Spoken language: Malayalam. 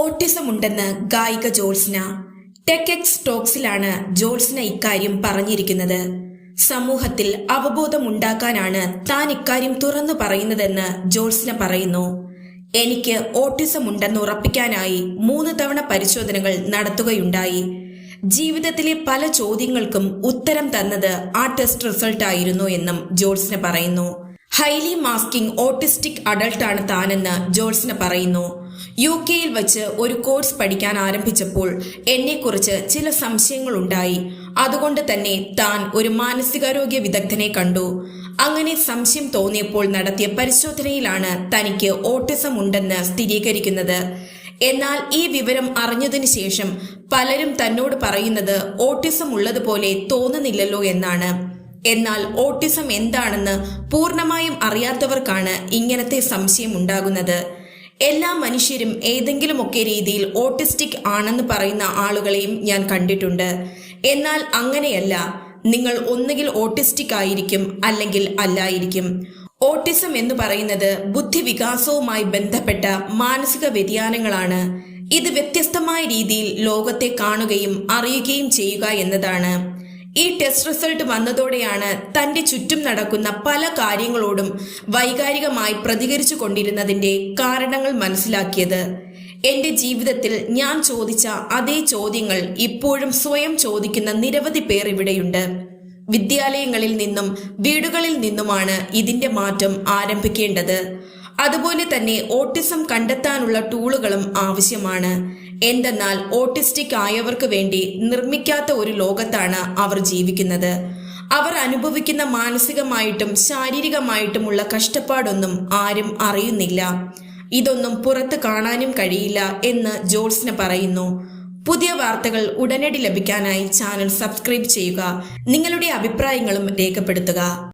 ഓട്ടിസം ഉണ്ടെന്ന് ഗായിക ജോത്സ്ന. ടെക് എക്സ് ടോക്സിലാണ് ജോത്സ്ന ഇക്കാര്യം പറഞ്ഞിരിക്കുന്നത്. സമൂഹത്തിൽ അവബോധം ഉണ്ടാക്കാനാണ് താൻ ഇക്കാര്യം തുറന്നു പറയുന്നതെന്ന് ജോത്സ്ന പറയുന്നു. എനിക്ക് ഓട്ടിസം ഉണ്ടെന്ന് ഉറപ്പിക്കാനായി മൂന്ന് തവണ പരിശോധനകൾ നടത്തുകയുണ്ടായി. ജീവിതത്തിലെ പല ചോദ്യങ്ങൾക്കും ഉത്തരം തന്നത് ആ ടെസ്റ്റ് റിസൾട്ട് ആയിരുന്നു എന്നും ജോത്സ്ന പറയുന്നു. ഹൈലി മാസ്കിംഗ് ഓട്ടിസ്റ്റിക് അഡൾട്ടാണ് താനെന്ന് ജോൾസിന് പറയുന്നു. യു കെയിൽ വച്ച് ഒരു കോഴ്സ് പഠിക്കാൻ ആരംഭിച്ചപ്പോൾ എന്നെക്കുറിച്ച് ചില സംശയങ്ങളുണ്ടായി. അതുകൊണ്ട് തന്നെ താൻ ഒരു മാനസികാരോഗ്യ വിദഗ്ധനെ കണ്ടു. അങ്ങനെ സംശയം തോന്നിയപ്പോൾ നടത്തിയ പരിശോധനയിലാണ് തനിക്ക് ഓട്ടിസം ഉണ്ടെന്ന് സ്ഥിരീകരിക്കുന്നത്. എന്നാൽ ഈ വിവരം അറിഞ്ഞതിനു ശേഷം പലരും തന്നോട് പറയുന്നത് ഓട്ടിസം ഉള്ളതുപോലെ തോന്നുന്നില്ലല്ലോ എന്നാണ്. എന്നാൽ ഓട്ടിസം എന്താണെന്ന് പൂർണമായും അറിയാത്തവർക്കാണ് ഇങ്ങനത്തെ സംശയം ഉണ്ടാകുന്നത്. എല്ലാ മനുഷ്യരും ഏതെങ്കിലുമൊക്കെ രീതിയിൽ ഓട്ടിസ്റ്റിക് ആണെന്ന് പറയുന്ന ആളുകളെയും ഞാൻ കണ്ടിട്ടുണ്ട്. എന്നാൽ അങ്ങനെയല്ല. നിങ്ങൾ ഒന്നുകിൽ ഓട്ടിസ്റ്റിക് ആയിരിക്കും അല്ലെങ്കിൽ അല്ലായിരിക്കും. ഓട്ടിസം എന്ന് പറയുന്നത് ബുദ്ധിവികാസവുമായി ബന്ധപ്പെട്ട മാനസിക വ്യതിയാനങ്ങളാണ്. ഇത് വ്യത്യസ്തമായ രീതിയിൽ ലോകത്തെ കാണുകയും അറിയുകയും ചെയ്യുക എന്നതാണ്. ഈ ടെസ്റ്റ് റിസൾട്ട് വന്നതോടെയാണ് തന്റെ ചുറ്റും നടക്കുന്ന പല കാര്യങ്ങളോടും വൈകാരികമായി പ്രതികരിച്ചു കൊണ്ടിരുന്നതിന്റെ കാരണങ്ങൾ മനസ്സിലാക്കിയത്. എന്റെ ജീവിതത്തിൽ ഞാൻ ചോദിച്ച അതേ ചോദ്യങ്ങൾ ഇപ്പോഴും സ്വയം ചോദിക്കുന്ന നിരവധി പേർ ഇവിടെയുണ്ട്. വിദ്യാലയങ്ങളിൽ നിന്നും വീടുകളിൽ നിന്നുമാണ് ഇതിന്റെ മാറ്റം ആരംഭിക്കേണ്ടത്. അതുപോലെ തന്നെ ഓട്ടിസം കണ്ടെത്താനുള്ള ടൂളുകളും ആവശ്യമാണ്. എന്തെന്നാൽ ഓട്ടിസ്റ്റിക് ആയവർക്ക് വേണ്ടി നിർമ്മിക്കാത്ത ഒരു ലോകത്താണ് അവർ ജീവിക്കുന്നത്. അവർ അനുഭവിക്കുന്ന മാനസികമായിട്ടും ശാരീരികമായിട്ടുമുള്ള കഷ്ടപ്പാടൊന്നും ആരും അറിയുന്നില്ല. ഇതൊന്നും പുറത്ത് കാണാനും കഴിയില്ല എന്ന് ജോൾസിന് പറയുന്നു. പുതിയ വാർത്തകൾ ഉടനടി ലഭിക്കാനായി ചാനൽ സബ്സ്ക്രൈബ് ചെയ്യുക. നിങ്ങളുടെ അഭിപ്രായങ്ങളും രേഖപ്പെടുത്തുക.